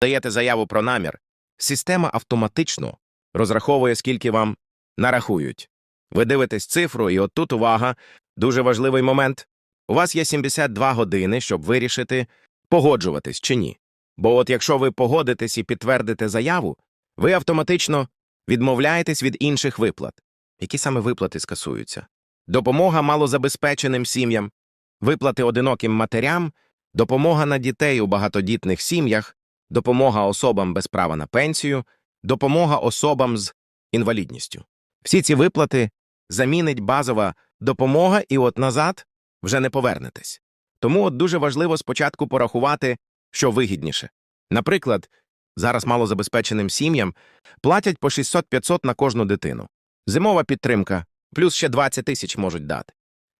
даєте заяву про намір, система автоматично розраховує, скільки вам нарахують. Ви дивитесь цифру, і от тут увага, дуже важливий момент. У вас є 72 години, щоб вирішити, погоджуватись чи ні. Бо от якщо ви погодитесь і підтвердите заяву, ви автоматично відмовляєтесь від інших виплат. Які саме виплати скасуються? Допомога малозабезпеченим сім'ям, виплати одиноким матерям, допомога на дітей у багатодітних сім'ях, допомога особам без права на пенсію, допомога особам з інвалідністю. Всі ці виплати замінить базова допомога, і от назад вже не повернетесь. Тому от дуже важливо спочатку порахувати, що вигідніше. Наприклад, зараз малозабезпеченим сім'ям платять по 600-500 на кожну дитину. Зимова підтримка, плюс ще 20 тисяч можуть дати.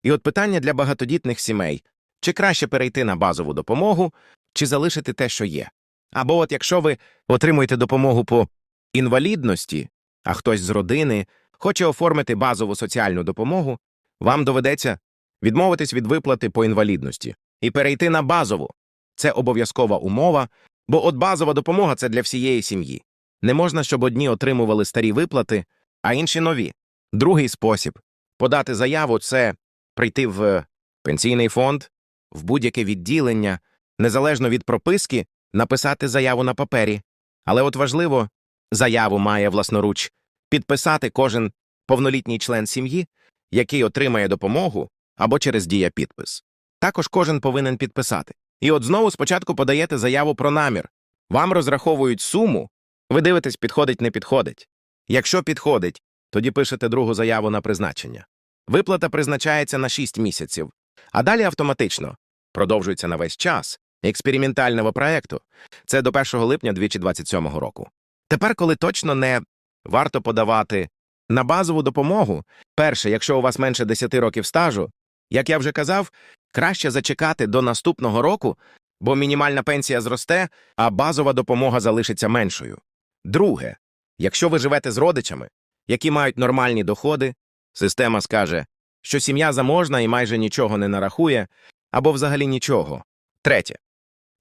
І от питання для багатодітних сімей чи краще перейти на базову допомогу, чи залишити те, що є. Або от якщо ви отримуєте допомогу по інвалідності, а хтось з родини хоче оформити базову соціальну допомогу, вам доведеться відмовитись від виплати по інвалідності і перейти на базову. Це обов'язкова умова, бо от базова допомога це для всієї сім'ї. Не можна, щоб одні отримували старі виплати, а інші нові. Другий спосіб подати заяву це прийти в пенсійний фонд, в будь-яке відділення, незалежно від прописки, написати заяву на папері. Але от важливо, заяву має власноруч підписати кожен повнолітній член сім'ї, який отримає допомогу або через дія-підпис. Також кожен повинен підписати. І от знову спочатку подаєте заяву про намір. Вам розраховують суму, ви дивитесь, підходить, не підходить. Якщо підходить, тоді пишете другу заяву на призначення. Виплата призначається на 6 місяців, а далі автоматично продовжується на весь час експериментального проекту. Це до 1 липня 2027 року. Тепер, коли точно не варто подавати на базову допомогу, перше, якщо у вас менше 10 років стажу, як я вже казав, краще зачекати до наступного року, бо мінімальна пенсія зросте, а базова допомога залишиться меншою. Друге, якщо ви живете з родичами, які мають нормальні доходи, система скаже, що сім'я заможна і майже нічого не нарахує, або взагалі нічого. Третє.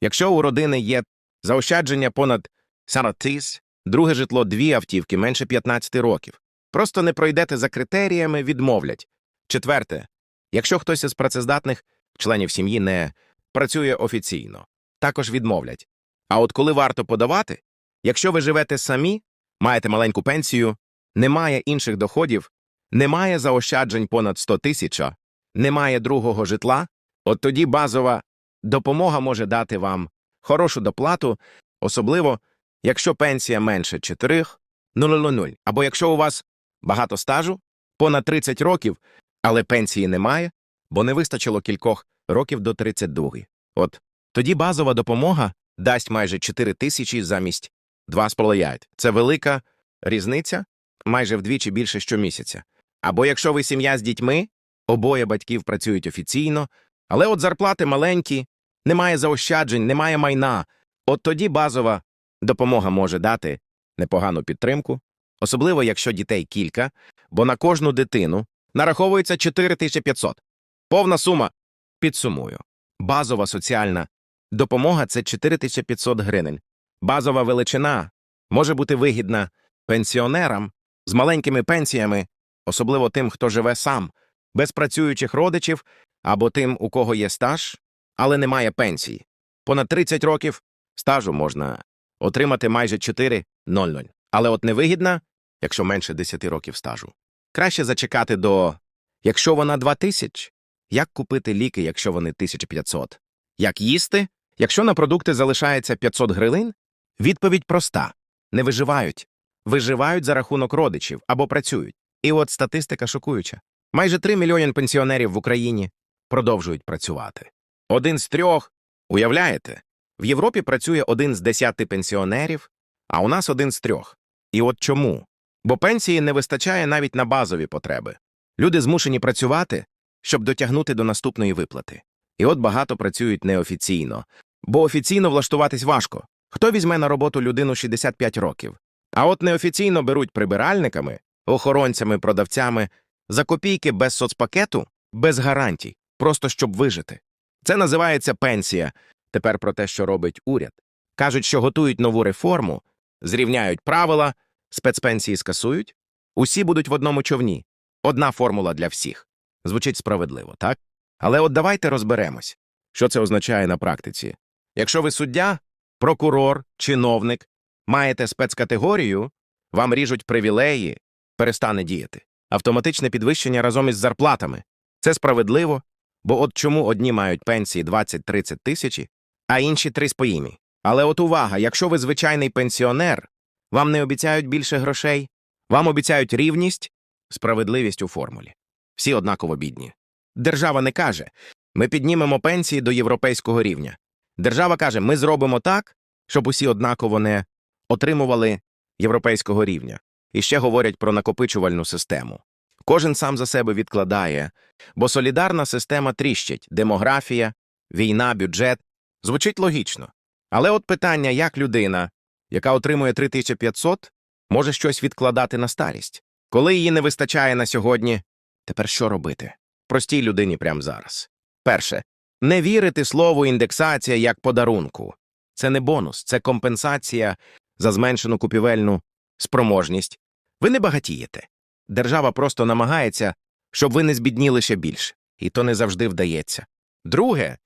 Якщо у родини є заощадження понад 40 тисяч, друге житло дві автівки менше 15 років. Просто не пройдете за критеріями, відмовлять. Четверте. Якщо хтось із працездатних членів сім'ї не працює офіційно, також відмовлять. А от коли варто подавати, якщо ви живете самі, маєте маленьку пенсію, немає інших доходів, немає заощаджень понад 100 тисяч, немає другого житла, от тоді базова допомога може дати вам хорошу доплату, особливо якщо пенсія менше 4 000, або якщо у вас багато стажу, понад 30 років, але пенсії немає, бо не вистачило кількох років до 32. От тоді базова допомога дасть майже 4 тисячі замість 2,5. Це велика різниця, майже вдвічі більше щомісяця. Або якщо ви сім'я з дітьми, обоє батьків працюють офіційно, але от зарплати маленькі, немає заощаджень, немає майна, от тоді базова допомога може дати непогану підтримку, особливо якщо дітей кілька, бо на кожну дитину нараховується 4500. Повна сума. Підсумую. Базова соціальна допомога це 4500 гривень. Базова величина може бути вигідна пенсіонерам з маленькими пенсіями, особливо тим, хто живе сам, без працюючих родичів або тим, у кого є стаж, але немає пенсії. Понад 30 років стажу можна отримати майже 4,00. Але от невигідна, якщо менше 10 років стажу. Краще зачекати до якщо вона 2 тисяч, як купити ліки, якщо вони 1500? Як їсти? Якщо на продукти залишається 500 гривень? Відповідь проста не виживають. Виживають за рахунок родичів або працюють. І от статистика шокуюча. Майже 3 мільйони пенсіонерів в Україні продовжують працювати. Один з трьох, уявляєте, в Європі працює один з десяти пенсіонерів, а у нас один з трьох. І от чому? Бо пенсії не вистачає навіть на базові потреби. Люди змушені працювати, щоб дотягнути до наступної виплати. І от багато працюють неофіційно, бо офіційно влаштуватись важко. Хто візьме на роботу людину 65 років? А от неофіційно беруть прибиральниками, охоронцями, продавцями за копійки без соцпакету, без гарантій, просто щоб вижити. Це називається пенсія. Тепер про те, що робить уряд. Кажуть, що готують нову реформу, зрівняють правила, спецпенсії скасують. Усі будуть в одному човні. Одна формула для всіх. Звучить справедливо, так? Але от давайте розберемось, що це означає на практиці. Якщо ви суддя, прокурор, чиновник, маєте спецкатегорію, вам ріжуть привілеї, перестане діяти. Автоматичне підвищення разом із зарплатами. Це справедливо, бо от чому одні мають пенсії 20-30 тисячі, а інші три з поїмі. Але от увага, якщо ви звичайний пенсіонер, вам не обіцяють більше грошей, вам обіцяють рівність, справедливість у формулі. Всі однаково бідні. Держава не каже, ми піднімемо пенсії до європейського рівня. Держава каже, ми зробимо так, щоб усі однаково не отримували європейського рівня. І ще говорять про накопичувальну систему. Кожен сам за себе відкладає, бо солідарна система тріщить демографія, війна, бюджет. Звучить логічно. Але от питання, як людина, яка отримує 3500, може щось відкладати на старість? Коли її не вистачає на сьогодні, тепер що робити? Простій людині прямо зараз. Перше. Не вірити слову індексація як подарунку. Це не бонус, це компенсація за зменшену купівельну спроможність. Ви не багатієте. Держава просто намагається, щоб ви не збідніли ще більше. І то не завжди вдається. Друге,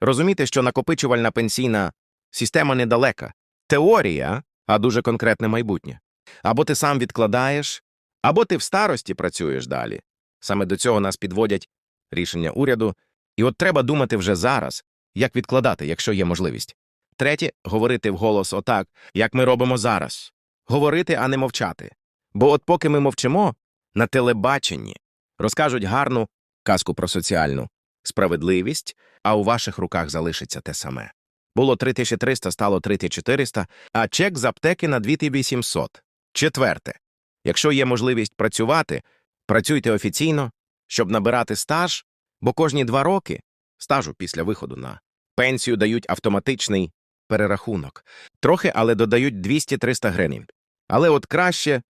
розуміти, що накопичувальна пенсійна система недалека. Теорія, а дуже конкретне майбутнє. Або ти сам відкладаєш, або ти в старості працюєш далі. Саме до цього нас підводять рішення уряду. І от треба думати вже зараз, як відкладати, якщо є можливість. Третє говорити вголос отак, як ми робимо зараз. Говорити, а не мовчати. Бо от поки ми мовчимо, на телебаченні розкажуть гарну казку про соціальну справедливість, а у ваших руках залишиться те саме. Було 3300, стало 3400, а чек з аптеки на 2800. Четверте. Якщо є можливість працювати, працюйте офіційно, щоб набирати стаж, бо кожні два роки стажу після виходу на пенсію дають автоматичний перерахунок. Трохи, але додають 200-300 гривень. Але от краще,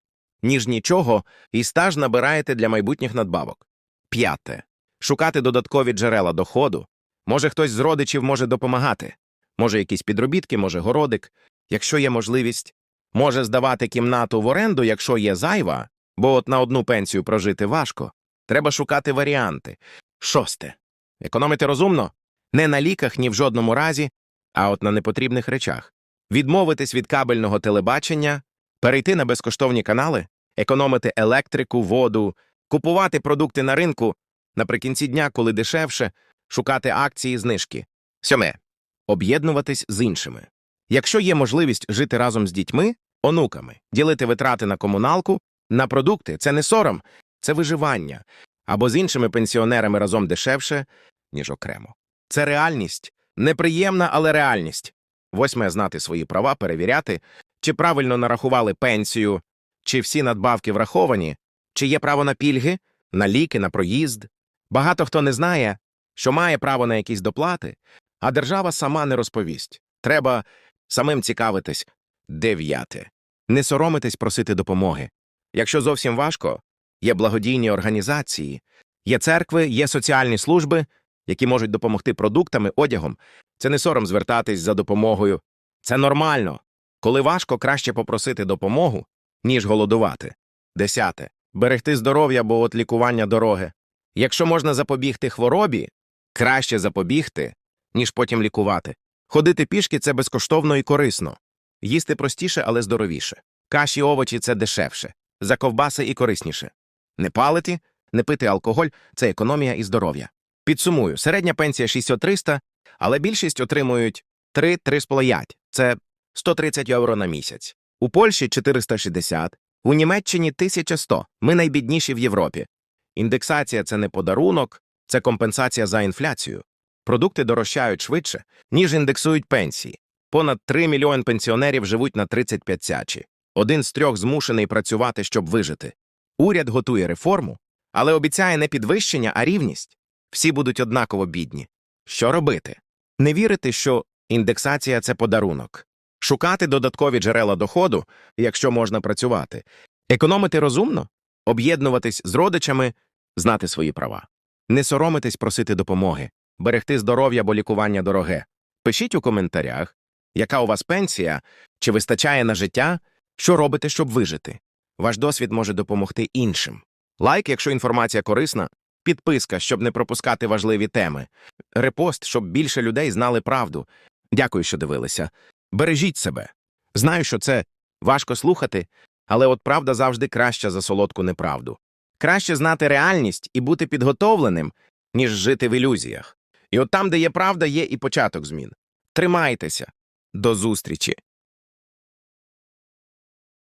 ніж нічого, і стаж набираєте для майбутніх надбавок. П'яте. Шукати додаткові джерела доходу. Може, хтось з родичів може допомагати. Може, якісь підробітки, може, городик. Якщо є можливість, може здавати кімнату в оренду, якщо є зайва, бо от на одну пенсію прожити важко. Треба шукати варіанти. Шосте. Економити розумно? Не на ліках ні в жодному разі, а от на непотрібних речах. Відмовитись від кабельного телебачення, перейти на безкоштовні канали, економити електрику, воду, купувати продукти на ринку наприкінці дня, коли дешевше, шукати акції, знижки. Сьоме. Об'єднуватись з іншими. Якщо є можливість жити разом з дітьми, онуками, ділити витрати на комуналку, на продукти це не сором, це виживання. Або з іншими пенсіонерами разом дешевше, ніж окремо. Це реальність. Неприємна, але реальність. Восьме знати свої права, перевіряти, чи правильно нарахували пенсію, чи всі надбавки враховані, чи є право на пільги, на ліки, на проїзд. Багато хто не знає, що має право на якісь доплати, а держава сама не розповість. Треба самим цікавитись. Дев'яте. Не соромитись просити допомоги. Якщо зовсім важко, є благодійні організації, є церкви, є соціальні служби, які можуть допомогти продуктами, одягом. Це не сором звертатись за допомогою. Це нормально. Коли важко, краще попросити допомогу, ніж голодувати. Десяте. Берегти здоров'я, бо от лікування дороги. Якщо можна запобігти хворобі, краще запобігти, ніж потім лікувати. Ходити пішки це безкоштовно і корисно. Їсти простіше, але здоровіше. Каші, овочі це дешевше. За ковбаси і корисніше. Не палити, не пити алкоголь це економія і здоров'я. Підсумую, середня пенсія 6300, але більшість отримують 3-3,5. Це 130 євро на місяць. У Польщі 460, у Німеччині 1100. Ми найбідніші в Європі. Індексація це не подарунок, це компенсація за інфляцію. Продукти дорожчають швидше, ніж індексують пенсії. Понад 3 мільйони пенсіонерів живуть на 35 сячі. Один з трьох змушений працювати, щоб вижити. Уряд готує реформу, але обіцяє не підвищення, а рівність. Всі будуть однаково бідні. Що робити? Не вірити, що індексація це подарунок. Шукати додаткові джерела доходу, якщо можна працювати. Економити розумно, об'єднуватись з родичами, знати свої права. Не соромитись просити допомоги, берегти здоров'я, бо лікування дороге. Пишіть у коментарях, Яка у вас пенсія? Чи вистачає на життя? Що робите, щоб вижити? Ваш досвід може допомогти іншим. Лайк, якщо інформація корисна, підписка, щоб не пропускати важливі теми, репост, щоб більше людей знали правду. Дякую, що дивилися. Бережіть себе. Знаю, що це важко слухати, але от правда завжди краща за солодку неправду. Краще знати реальність і бути підготовленим, ніж жити в ілюзіях. І от там, де є правда, є і початок змін. Тримайтеся. До зустрічі!